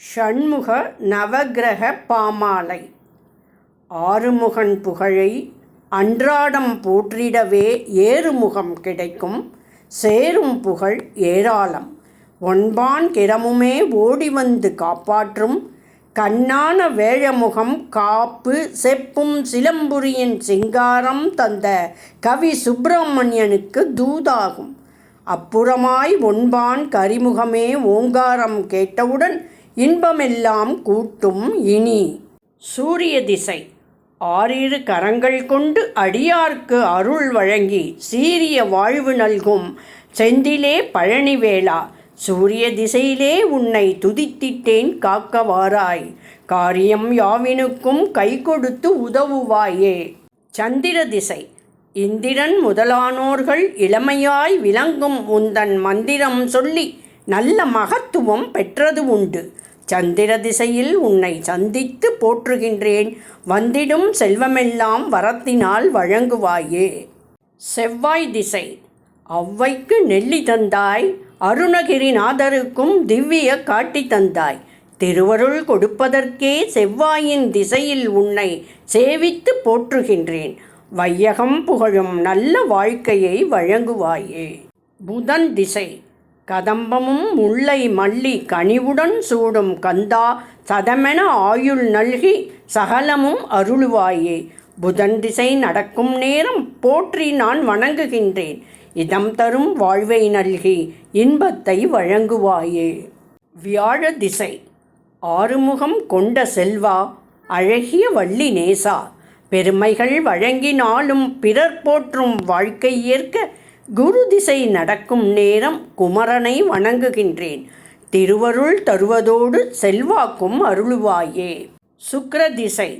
ஷண்முக நவக்கிரக பாமாலை. ஆறுமுகன் புகழை அன்றாடம் போற்றிடவே ஏறுமுகம் கிடைக்கும். சேரும் புகழ் ஏராளம். ஒன்பான் கிரமுமே ஓடி வந்து காப்பாற்றும். கண்ணான வேழமுகம் காப்பு செப்பும் சிலம்புரியின் சிங்காரம் தந்த கவி சுப்பிரமணியனுக்கு தூதாகும். அப்புறமாய் ஒன்பான் கரிமுகமே ஓங்காரம் கேட்டவுடன் இன்பமெல்லாம் கூட்டும் இனி. சூரிய திசை. ஆறிரு கரங்கள் கொண்டு அடியார்க்கு அருள் வழங்கி சீரிய வாழ்வு நல்கும் செந்திலே பழனிவேளா. சூரிய திசையிலே உன்னை துதித்திட்டேன் காக்கவாராய். காரியம் யாவினுக்கும் கை கொடுத்து உதவுவாயே. சந்திர திசை. இந்திரன் முதலானோர்கள் இளமையாய் விளங்கும் உந்தன் மந்திரம் சொல்லி நல்ல மகத்துவம் பெற்றது உண்டு. சந்திர திசையில் உன்னை சந்தித்து போற்றுகின்றேன். வந்திடும் செல்வமெல்லாம் வரத்தினால் வழங்குவாயே. செவ்வாய் திசை. அவ்வைக்கு நெல்லி தந்தாய். அருணகிரிநாதருக்கும் திவ்ய காட்டி தந்தாய். திருவருள் கொடுப்பதற்கே செவ்வாயின் திசையில் உன்னை சேவித்து போற்றுகின்றேன். வையகம் புகழும் நல்ல வாழ்க்கையை வழங்குவாயே. புதன் திசை. கதம்பமும் முல்லை மல்லி கனிவுடன் சூடும் கந்தா சதமென ஆயுள் நல்கி சகலமும் அருளுவாயே. புதன் திசை நடக்கும் நேரம் போற்றி நான் வணங்குகின்றேன். இதம் தரும் வாழ்வை நல்கி இன்பத்தை வழங்குவாயே. வியாழ திசை. ஆறுமுகம் கொண்ட செல்வா அழகிய வள்ளி நேசா. பெருமைகள் வழங்கினாலும் பிறர் போற்றும் வாழ்க்கை ஏற்க குரு திசை நடக்கும் நேரம் குமரனை வணங்குகின்றேன். திருவருள் தருவதோடு செல்வாக்கும் அருளுவாயே. சுக்கிர திசை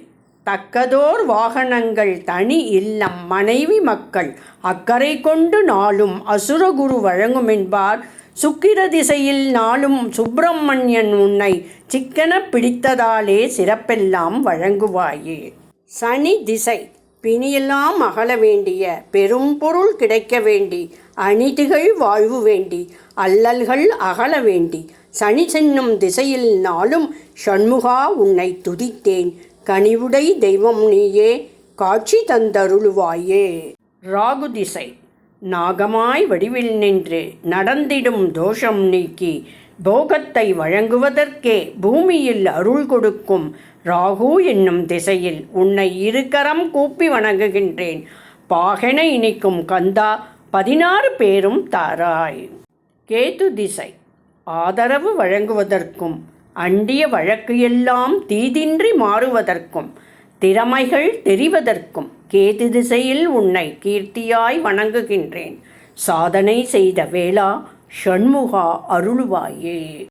தக்கதோர் வாகனங்கள் தனி இல்லம் மனைவி மக்கள் அக்கறை கொண்டு நாளும் அசுரகுரு வழங்கும் என்பார் சுக்கிர திசையில் நாளும் சுப்பிரமணியன் உன்னை சிக்கன பிடித்ததாலே சிறப்பெல்லாம் வழங்குவாயே. சனி திசை பிணியெல்லாம் அகல வேண்டிய பெரும் பொருள் கிடைக்க வேண்டி அணிதிகள் வாழ்வு வேண்டி அல்லல்கள் அகல வேண்டி சனி சென்னும் திசையில் நாளும் ஷண்முகா உன்னை துதித்தேன். கனிவுடை தெய்வம் நீயே காட்சி தந்தருளுவாயே. ராகு திசை நாகமாய் வடிவில் நின்று நடந்திடும் தோஷம் நீக்கி போகத்தை வழங்குவதற்கே பூமியில் அருள் கொடுக்கும் ராகு என்னும் திசையில் உன்னை இருக்கரம் கூப்பி வணங்குகின்றேன். பாகனை இனிக்கும் கந்தா பதினாறு பேரும் தாராய். கேது திசை. ஆதரவு வழங்குவதற்கும் அண்டிய வழக்கு எல்லாம் தீதின்றி மாறுவதற்கும் திறமைகள் தெரிவதற்கும் கேது திசையில் உன்னை கீர்த்தியாய் வணங்குகின்றேன். சாதனை செய்த வேளா ஷண்முகா அருளுவாயே.